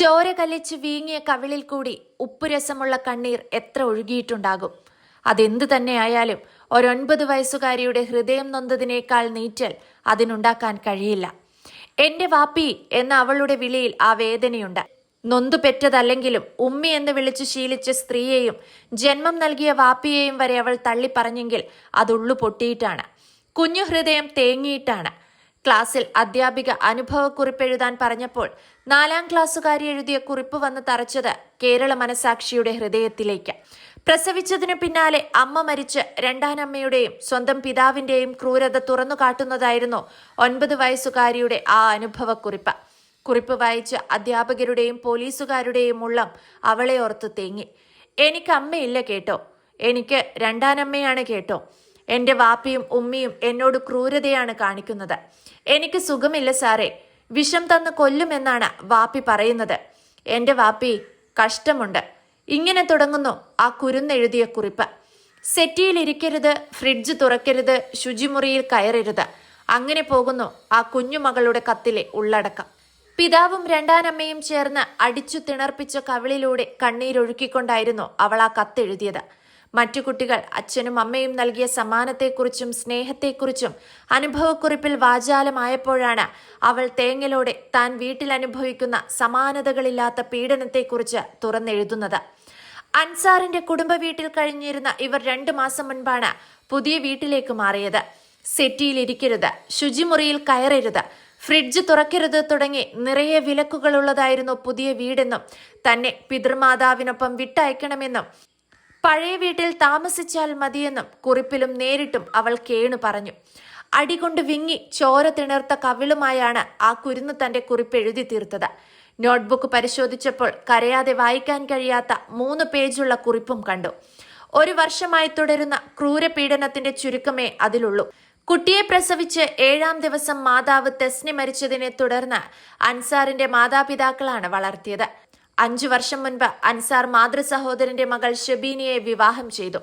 ചോര കലിച്ച് വീങ്ങിയ കവിളിൽ കൂടി ഉപ്പുരസമുള്ള കണ്ണീർ എത്ര ഒഴുകിയിട്ടുണ്ടാകും? അതെന്തു തന്നെയായാലും ഒരൊൻപത് വയസ്സുകാരിയുടെ ഹൃദയം നൊന്തതിനേക്കാൾ നീറ്റൽ അതിനുണ്ടാക്കാൻ കഴിയില്ല. എന്റെ വാപ്പി എന്ന അവളുടെ വിളിയിൽ ആ വേദനയുണ്ട്. നൊന്തു പെറ്റതല്ലെങ്കിലും ഉമ്മി എന്ന് വിളിച്ചു ശീലിച്ച സ്ത്രീയെയും ജന്മം നൽകിയ വാപ്പിയെയും വരെ അവൾ തള്ളിപ്പറഞ്ഞെങ്കിൽ അതുള്ളു പൊട്ടിയിട്ടാണ്. കുഞ്ഞു ഹൃദയം തേങ്ങിയിട്ടാണ്. ക്ലാസ്സിൽ അധ്യാപിക അനുഭവക്കുറിപ്പ് എഴുതാൻ പറഞ്ഞപ്പോൾ നാലാം ക്ലാസ്സുകാരി എഴുതിയ കുറിപ്പ് വന്ന് തറച്ചത് കേരള മനസാക്ഷിയുടെ ഹൃദയത്തിലേക്ക്. പ്രസവിച്ചതിനു പിന്നാലെ അമ്മ മരിച്ച് രണ്ടാനമ്മയുടെയും സ്വന്തം പിതാവിന്റെയും ക്രൂരത തുറന്നു കാട്ടുന്നതായിരുന്നു ഒൻപത് വയസ്സുകാരിയുടെ ആ അനുഭവക്കുറിപ്പ്. കുറിപ്പ് വായിച്ച് അധ്യാപകരുടെയും പോലീസുകാരുടെയും ഉള്ളം അവളെ ഓർത്ത് തേങ്ങി. എനിക്ക് അമ്മയില്ല കേട്ടോ. എനിക്ക് രണ്ടാനമ്മയാണ് കേട്ടോ. എന്റെ വാപ്പിയും ഉമ്മിയും എന്നോട് ക്രൂരതയാണ് കാണിക്കുന്നത്. എനിക്ക് സുഖമില്ല സാറേ. വിഷം തന്ന് കൊല്ലുമെന്നാണ് വാപ്പി പറയുന്നത്. എന്റെ വാപ്പി കഷ്ടമുണ്ട്. ഇങ്ങനെ തുടങ്ങുന്നു ആ കുരുന്നെഴുതിയ കുറിപ്പ്. സെറ്റിയിൽ ഇരിക്കരുത് ഫ്രിഡ്ജ് തുറക്കരുത് ശുചിമുറിയിൽ കയറരുത്. അങ്ങനെ പോകുന്നു ആ കുഞ്ഞുമകളുടെ കത്തിലെ ഉള്ളടക്കം. പിതാവും രണ്ടാനമ്മയും ചേർന്ന് അടിച്ചു തിണർപ്പിച്ച കവിളിലൂടെ കണ്ണീരൊഴുക്കിക്കൊണ്ടായിരുന്നു അവൾ ആ കത്തെഴുതിയത്. മറ്റു കുട്ടികൾ അച്ഛനും അമ്മയും നൽകിയ സമ്മാനത്തെക്കുറിച്ചും സ്നേഹത്തെക്കുറിച്ചും അനുഭവക്കുറിപ്പിൽ വാചാലമായപ്പോഴാണ് അവൾ തേങ്ങലോടെ താൻ വീട്ടിൽ അനുഭവിക്കുന്ന സമാനതകളില്ലാത്ത പീഡനത്തെക്കുറിച്ച് തുറന്നെഴുതുന്നത്. അൻസാറിന്റെ കുടുംബ വീട്ടിൽ കഴിഞ്ഞിരുന്ന ഇവർ രണ്ടു മാസം മുൻപാണ് പുതിയ വീട്ടിലേക്ക് മാറിയത്. സെറ്റിയിൽ ഇരിക്കരുത് ശുചിമുറിയിൽ കയറരുത് ഫ്രിഡ്ജ് തുറക്കരുത് തുടങ്ങി നിറയെ വിലക്കുകളുള്ളതായിരുന്നു പുതിയ വീടെന്നും തന്നെ പിതൃമാതാവിനൊപ്പം വിട്ടയക്കണമെന്നും പഴയ വീട്ടിൽ താമസിച്ചാൽ മതിയെന്നും കുറിപ്പിലും നേരിട്ടും അവൾ കേണു പറഞ്ഞു. അടികൊണ്ട് വിങ്ങി ചോര തിണർത്ത കവിളുമായാണ് ആ കുരുന്ന് തന്റെ കുറിപ്പ് എഴുതി തീർത്തത്. നോട്ട്ബുക്ക് പരിശോധിച്ചപ്പോൾ കരയാതെ വായിക്കാൻ കഴിയാത്ത മൂന്ന് പേജുള്ള കുറിപ്പും കണ്ടു. ഒരു വർഷമായി തുടരുന്ന ക്രൂരപീഡനത്തിന്റെ ചുരുക്കമേ അതിലുള്ളൂ. കുട്ടിയെ പ്രസവിച്ച് ഏഴാം ദിവസം മാതാവ് തെസ്നി മരിച്ചതിനെ തുടർന്ന് അൻസാറിന്റെ മാതാപിതാക്കളാണ് വളർത്തിയത്. അഞ്ചു വർഷം മുൻപ് അൻസാർ മാതൃ സഹോദരന്റെ മകൾ ഷബീനിയെ വിവാഹം ചെയ്തു.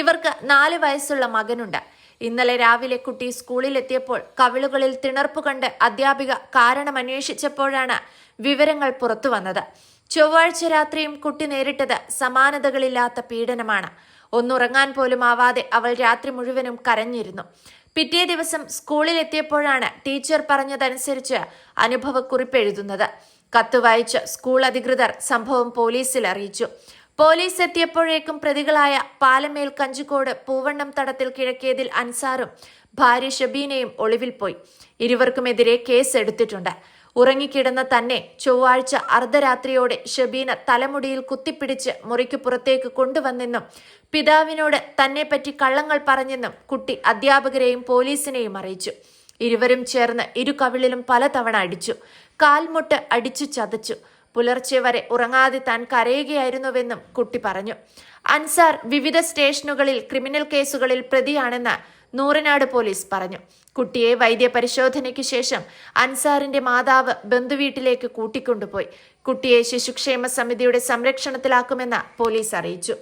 ഇവർക്ക് നാല് വയസ്സുള്ള മകനുണ്ട്. ഇന്നലെ രാവിലെ കുട്ടി സ്കൂളിലെത്തിയപ്പോൾ കവിളുകളിൽ തിണർപ്പ് കണ്ട് അധ്യാപിക കാരണം അന്വേഷിച്ചപ്പോഴാണ് വിവരങ്ങൾ പുറത്തു വന്നത്. ചൊവ്വാഴ്ച രാത്രിയും കുട്ടി നേരിട്ടത് സമാനതകളില്ലാത്ത പീഡനമാണ്. ഒന്നുറങ്ങാൻ പോലും ആവാതെ അവൾ രാത്രി മുഴുവനും കരഞ്ഞിരുന്നു. പിറ്റേ ദിവസം സ്കൂളിലെത്തിയപ്പോഴാണ് ടീച്ചർ പറഞ്ഞതനുസരിച്ച് അനുഭവക്കുറിപ്പ് എഴുതുന്നത്. കത്ത് വായിച്ച് സ്കൂൾ അധികൃതർ സംഭവം പോലീസിൽ അറിയിച്ചു. പോലീസ് എത്തിയപ്പോഴേക്കും പ്രതികളായ പാലമേൽ കഞ്ചിക്കോട് പൂവണ്ണം തടത്തിൽ കിഴക്കേതിൽ അൻസാറും ഭാര്യ ഷബീനയും ഒളിവിൽ പോയി. ഇരുവർക്കുമെതിരെ കേസ് എടുത്തിട്ടുണ്ട് ഉറങ്ങിക്കിടന്ന തന്നെ ചൊവ്വാഴ്ച അർദ്ധരാത്രിയോടെ ഷബീന തലമുടിയിൽ കുത്തിപ്പിടിച്ച് മുറിക്ക് പുറത്തേക്ക് കൊണ്ടുവന്നെന്നും പിതാവിനോട് തന്നെപ്പറ്റി കള്ളങ്ങൾ പറഞ്ഞെന്നും കുട്ടി അധ്യാപകരെയും പോലീസിനെയും അറിയിച്ചു. ഇരുവരും ചേർന്ന് ഇരു കവിളിലും പലതവണ അടിച്ചു. കാൽമുട്ട് അടിച്ചു ചതച്ചു. പുലർച്ചെ വരെ ഉറങ്ങാതെ താൻ കരയുകയായിരുന്നുവെന്നും കുട്ടി പറഞ്ഞു. അൻസാർ വിവിധ സ്റ്റേഷനുകളിൽ ക്രിമിനൽ കേസുകളിൽ പ്രതിയാണെന്ന് നൂറനാട് പോലീസ് പറഞ്ഞു. കുട്ടിയെ വൈദ്യപരിശോധനയ്ക്ക് ശേഷം അൻസാറിന്റെ മാതാവ് ബന്ധുവീട്ടിലേക്ക് കൂട്ടിക്കൊണ്ടുപോയി. കുട്ടിയെ ശിശുക്ഷേമ സമിതിയുടെ സംരക്ഷണത്തിലാക്കുമെന്ന് പോലീസ് അറിയിച്ചു.